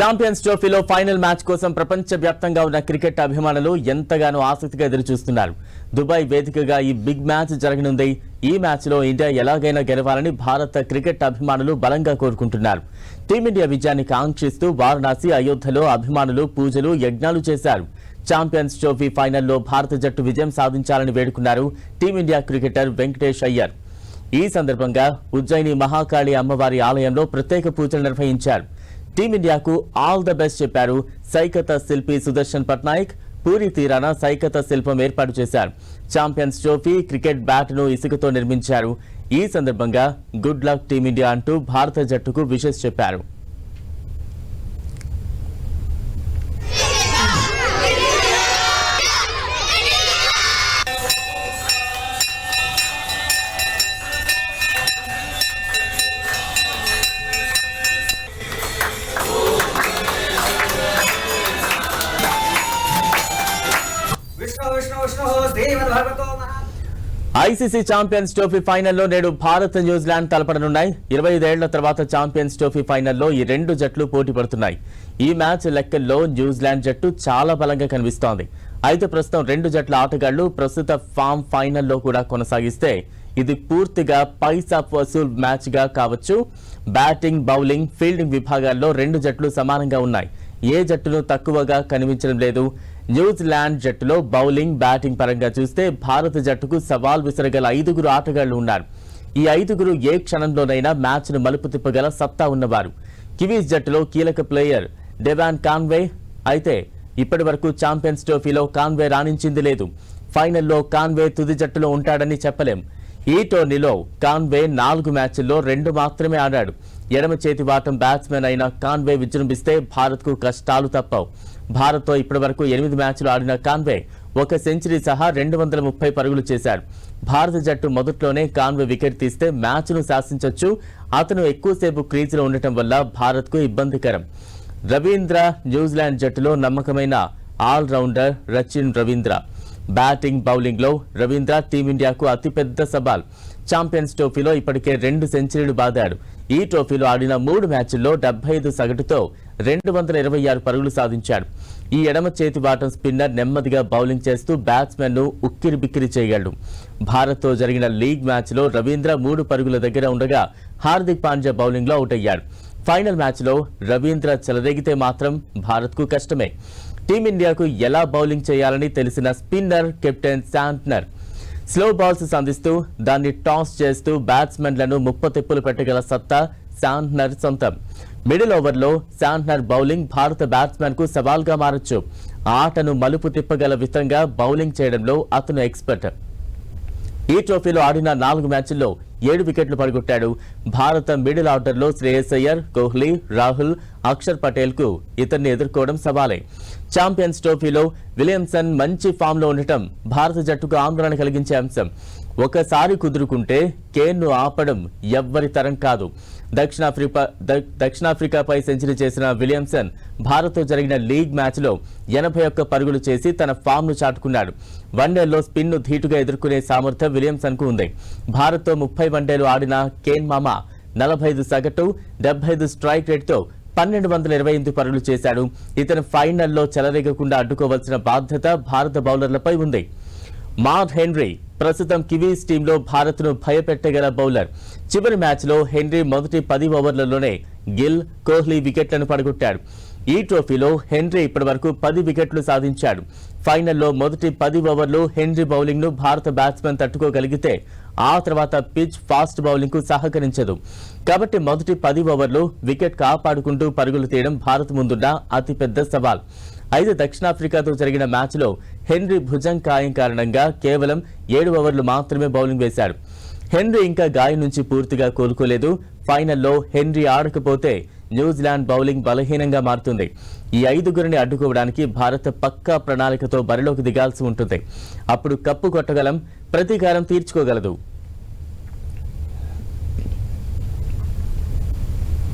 Champions ట్రోఫీలో final match కోసం ప్రపంచ వ్యాప్తంగా ఉన్న క్రికెట్ అభిమానులు ఎంతగానో ఆసక్తిగా ఎదురుచూస్తున్నారు. దుబాయ్ వేదికగా ఈ బిగ్ మ్యాచ్ జరగనుంది. ఈ మ్యాచ్లో ఇండియా ఎలాగైనా గెలవాలని భారత క్రికెట్ అభిమానులు బలంగా కోరుకుంటున్నారు. టీమిండియా విజయాన్ని కాంక్షిస్తూ వారణాసి అయోధ్యలో అభిమానులు పూజలు యజ్ఞాలు చేశారు. ఛాంపియన్స్ ట్రోఫీ ఫైనల్లో భారత జట్టు విజయం సాధించాలని వేడుకున్నారు టీమిండియా క్రికెటర్ వెంకటేష్ అయ్యర్. ఈ సందర్భంగా ఉజ్జయిని మహాకాళి అమ్మవారి ఆలయంలో ప్రత్యేక పూజలు నిర్వహించారు. టీమిండియాకు ఆల్ ద బెస్ట్ చెప్పారు సైకత శిల్పి సుదర్శన్ పట్నాయక్. పూరి తీరాన సైకత శిల్పం ఏర్పాటు చేశారు. ఛాంపియన్స్ ట్రోఫీ క్రికెట్ బ్యాట్ను ఇసుకతో నిర్మించారు. ఈ సందర్భంగా గుడ్ లక్ టీమిండియా అంటూ భారత జట్టుకు విషెస్ చెప్పారు. ఐసీసీ ఛాంపియన్స్ ట్రోఫీ ఫైనల్లో నేడు భారత్ న్యూజిలాండ్ తలపడనున్నాయి. ఇరవై ఐదేళ్ళ తర్వాత ఛాంపియన్స్ ట్రోఫీ ఫైనల్లో ఈ రెండు జట్లు పోటీ పడుతున్నాయి. ఈ మ్యాచ్ లెక్కల్లో న్యూజిలాండ్ జట్టు చాలా బలంగా కనిపిస్తోంది. అయితే ప్రస్తుతం రెండు జట్ల ఆటగాళ్ళు ప్రస్తుత ఫామ్ ఫైనల్లో కూడా కొనసాగిస్తే ఇది పూర్తిగా పైసా వసూల్ మ్యాచ్గా కావచ్చు. బ్యాటింగ్ బౌలింగ్ ఫీల్డింగ్ విభాగాల్లో రెండు జట్లు సమానంగా ఉన్నాయి. ఏ జట్టును తక్కువగా కనిపించడం లేదు. న్యూజిలాండ్ జట్టులో బౌలింగ్ బ్యాటింగ్ పరంగా చూస్తే భారత జట్టుకు సవాల్ విసరగల ఐదుగురు ఆటగాళ్ళు ఉన్నారు. ఈ ఐదుగురు ఏ క్షణంలోనైనా మ్యాచ్ను మలుపు తిప్పగల సత్తా ఉన్నవారు. కివీస్ జట్టులో కీలక ప్లేయర్ డెవాన్ కాన్వే అయితే ఇప్పటి వరకు ఛాంపియన్స్ ట్రోఫీలో కాన్వే రాణించింది లేదు. ఫైనల్లో కాన్వే తుది జట్టులో ఉంటాడని చెప్పలేం. ఈ టోర్నీలో కాన్వే నాలుగు మ్యాచ్ల్లో రెండు మాత్రమే ఆడాడు. ఎడమ చేతి వాటం బ్యాట్స్మెన్ అయిన కాన్వే విజృంభిస్తే భారత్కు కష్టాలు తప్పవు. భారత్తో ఇప్పటివరకు ఎనిమిది మ్యాచ్లు ఆడిన కాన్వే ఒక సెంచరీ సహా రెండు వందల ముప్పై పరుగులు చేశాడు. భారత జట్టు మొదట్లోనే కాన్వే వికెట్ తీస్తే మ్యాచ్ను శాసించవచ్చు అతను ఎక్కువసేపు క్రీజ్లో ఉండటం వల్ల భారత్కు ఇబ్బందికరం. రవీంద్ర న్యూజిలాండ్ జట్టులో నమ్మకమైన all rounder Rachin Ravindra. Batting బౌలింగ్లో రవీంద్ర టీమిండియాకు అతిపెద్ద సవాల్. ఛాంపియన్స్ ట్రోఫీలో ఇప్పటికే రెండు సెంచరీలు బాదాడు. ఈ ట్రోఫీలో ఆడిన మూడు మ్యాచ్ల్లో డెబ్బై ఐదు సగటుతో రెండు వందల ఇరవై ఆరు పరుగులు సాధించాడు. ఈ ఎడమ చేతి బాటం స్పిన్నర్ నెమ్మదిగా బౌలింగ్ చేస్తూ బ్యాట్స్మెన్ను ఉక్కిరి బిక్కిరి చేయగలడు. భారత్తో జరిగిన లీగ్ మ్యాచ్లో రవీంద్ర మూడు పరుగుల దగ్గర ఉండగా హార్దిక్ పాండ్యా బౌలింగ్లో అవుట్ అయ్యాడు ఫైనల్ మ్యాచ్లో రవీంద్ర చెలరేగితే మాత్రం భారత్కు కష్టమే. టీమిండియాకు ఎలా బౌలింగ్ చేయాలని తెలిసిన spinner captain Santner slow balls సంధిస్తూ దాన్ని టాస్ చేస్తూ బ్యాట్స్మెన్లను ముప్పతిప్పులు పెట్టగల సత్తా శాంట్నర్ సొంతం. మిడిల్ ఓవర్లో శాంట్నర్ బౌలింగ్ భారత బ్యాట్స్మెన్కు సవాల్గా మారొచ్చు. ఆటను మలుపు తిప్పగల విధంగా బౌలింగ్ చేయడంలో అతను ఎక్స్పర్ట్. ఈ ట్రోఫీలో ఆడిన నాలుగు మ్యాచ్ల్లో ఏడు వికెట్లు పడగొట్టాడు. భారత మిడిల్ ఆర్డర్లో శ్రేయస్ అయ్యర్ కోహ్లీ రాహుల్ అక్షర్ పటేల్కు ఇతన్ని ఎదుర్కోవడం సవాలే. ఛాంపియన్స్ ట్రోఫీలో విలియమ్సన్ మంచి ఫామ్లో ఉండటం భారత జట్టుకు ఆందోళన కలిగించే అంశం. ఒకసారి కుదురుకుంటే కేన్ను ఆపడం ఎవ్వరి తరం కాదు. దక్షిణాఫ్రికా ద- దక్షిణాఫ్రికాపై సెంచరీ చేసిన విలియమ్సన్ భారత్తో జరిగిన లీగ్ మ్యాచ్లో ఎనభై ఒక్క పరుగులు చేసి తన ఫామ్ను చాటుకున్నాడు. వన్డేల్లో స్పిన్ను ధీటుగా ఎదుర్కొనే సామర్థ్యం విలియమ్సన్కు ఉంది. భారత్తో ముప్పై వన్డేలు ఆడిన కేన్ మామ నలభై ఐదు సగటు డెబ్బై ఐదు స్ట్రైక్ రేట్తో పన్నెండు వందల ఇరవై ఎనిమిది పరుగులు చేశాడు. ఇతను ఫైనల్లో చెలరేగకుండా అడ్డుకోవాల్సిన బాధ్యత భారత బౌలర్లపై ఉంది. మార్ హెన్రీ ప్రస్తుతం కివీస్ టీంలో భారత్ను భయపెట్టగల బౌలర్. చివరి మ్యాచ్లో హెన్రీ మొదటి పది ఓవర్లలోనే గిల్ కోహ్లీ వికెట్లను పడగొట్టాడు. ఈ ట్రోఫీలో హెన్రీ ఇప్పటివరకు పది వికెట్లు సాధించాడు. ఫైనల్లో మొదటి పది ఓవర్లు హెన్రీ బౌలింగ్ను భారత బ్యాట్స్మెన్ తట్టుకోగలిగితే ఆ తర్వాత పిచ్ ఫాస్ట్ బౌలింగ్కు సహకరించదు. కాబట్టి మొదటి పది ఓవర్లు వికెట్ కాపాడుకుంటూ పరుగులు తీయడం భారత్ ముందున్న అతిపెద్ద సవాల్. అయితే దక్షిణాఫ్రికాతో జరిగిన మ్యాచ్లో హెన్రీ భుజం గాయం కారణంగా కేవలం ఏడు ఓవర్లు మాత్రమే బౌలింగ్ వేశాడు. హెన్రీ ఇంకా గాయం నుంచి పూర్తిగా కోలుకోలేదు. ఫైనల్లో హెన్రీ ఆడకపోతే న్యూజిలాండ్ బౌలింగ్ బలహీనంగా మారుతుంది. ఈ ఐదుగురిని అడ్డుకోవడానికి భారత్ పక్కా ప్రణాళికతో బరిలోకి దిగాల్సి ఉంటుంది. అప్పుడు కప్పు కొట్టగలం ప్రతీకారం తీర్చుకోగలదు.